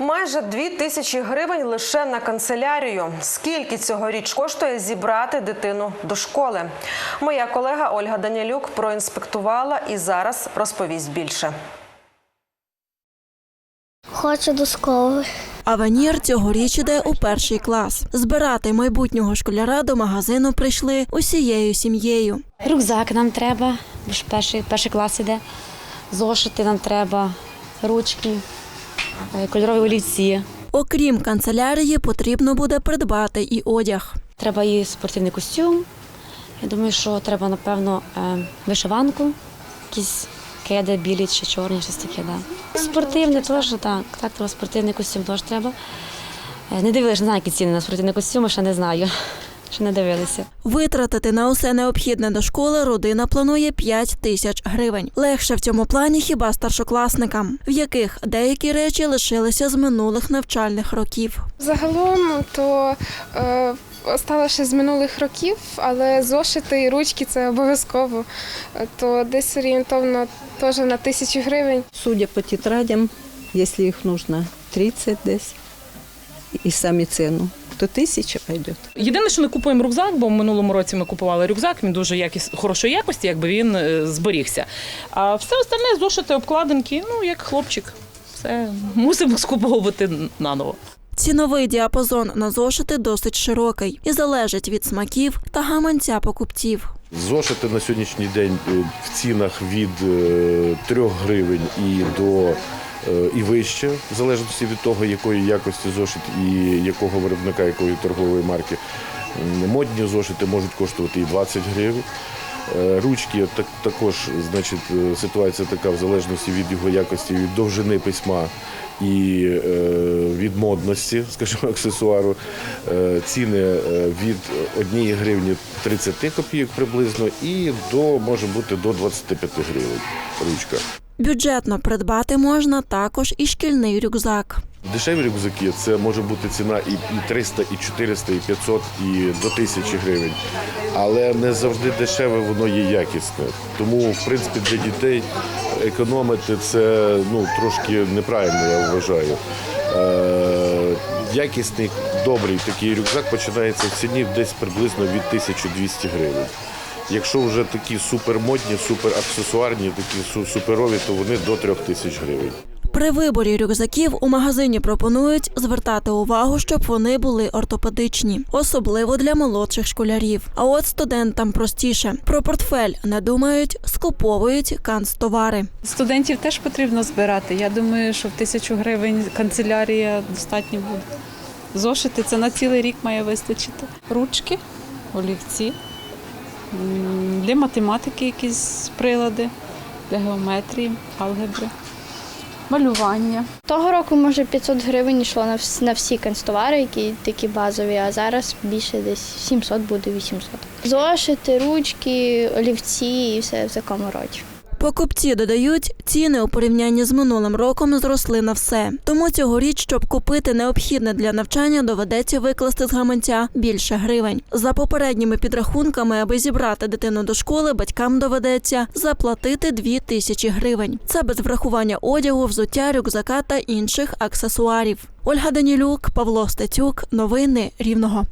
Майже дві тисячі гривень лише на канцелярію. Скільки цьогоріч коштує зібрати дитину до школи? Моя колега Ольга Данілюк проінспектувала і зараз розповість більше. Хочу до школи. Аванір цьогоріч іде у перший клас. Збирати майбутнього школяра до магазину прийшли усією сім'єю. Рюкзак нам треба, бо ж перший, перший клас іде. Зошити нам треба, ручки, кольорові олівці. Окрім канцелярії, потрібно буде придбати і одяг. Треба і спортивний костюм. Я думаю, що треба, напевно, е, вишиванку, якісь кеди білі чи чорні, щось таке. Да. Спортивний теж, так. Так, треба спортивний костюм теж треба. Е, Не дивилися, не знаю, які ціни на спортивний костюм, ще не знаю. Ще не дивилися. Витратити на усе необхідне до школи родина планує 5 тисяч гривень. Легше в цьому плані хіба старшокласникам, в яких деякі речі лишилися з минулих навчальних років. Загалом то е, сталося з минулих років, але зошити і ручки це обов'язково. То десь орієнтовно теж на тисячу гривень. Судя по тетрадям, если их нужно 30 десь, і самі ціну, то тисяча пойде. Єдине, що не купуємо рюкзак, бо в минулому році ми купували рюкзак, він дуже якіс... хорошої якості, якби він е, зберігся. А все остальне зошити, обкладинки, ну як хлопчик. Все мусимо скуповувати наново. Ціновий діапазон на зошити досить широкий і залежить від смаків та гаманця покупців. Зошити на сьогоднішній день е, в цінах від е, 3 гривень і до е, і вище, в залежності від того, якої якості зошит і якого виробника, якої торгової марки. Модні зошити можуть коштувати і 20 гривень. Е, Ручки так, також, значить, е, ситуація така в залежності від його якості, від довжини письма і е, від модності, скажімо, аксесуару. Е, ціни е, від 1 гривні 30 копійок приблизно і до може бути до 25 гривень ручка. Бюджетно придбати можна також і шкільний рюкзак. Дешеві рюкзаки це може бути ціна і, і 300, і 400, і 500, і до 1000 гривень. Але не завжди дешеве воно є якісне. Тому, в принципі, для дітей економити це ну, трошки неправильно, я вважаю. Е, якісний, добрий такий рюкзак починається в ціні десь приблизно від 1200 гривень. Якщо вже такі супермодні, супераксесуарні, такі суперові, то вони до 3000 гривень. При виборі рюкзаків у магазині пропонують звертати увагу, щоб вони були ортопедичні, особливо для молодших школярів. А от студентам простіше. Про портфель не думають, скуповують канцтовари. Студентів теж потрібно збирати. Я думаю, що в тисячу гривень канцелярія достатньо буде. Зошити це на цілий рік має вистачити. Ручки, олівці, для математики якісь прилади, для геометрії, алгебри, малювання. Того року, може, 500 гривень йшло на, вс- на всі канцтовари, які такі базові, а зараз більше десь 700 буде 800. Зошити, ручки, олівці і все в такому роді. Покупці додають, ціни у порівнянні з минулим роком зросли на все. Тому цьогоріч, щоб купити необхідне для навчання, доведеться викласти з гаманця більше гривень. За попередніми підрахунками, аби зібрати дитину до школи, батькам доведеться заплатити дві тисячі гривень. Це без врахування одягу, взуття, рюкзака та інших аксесуарів. Ольга Данілюк, Павло Стецюк. Новини Рівного.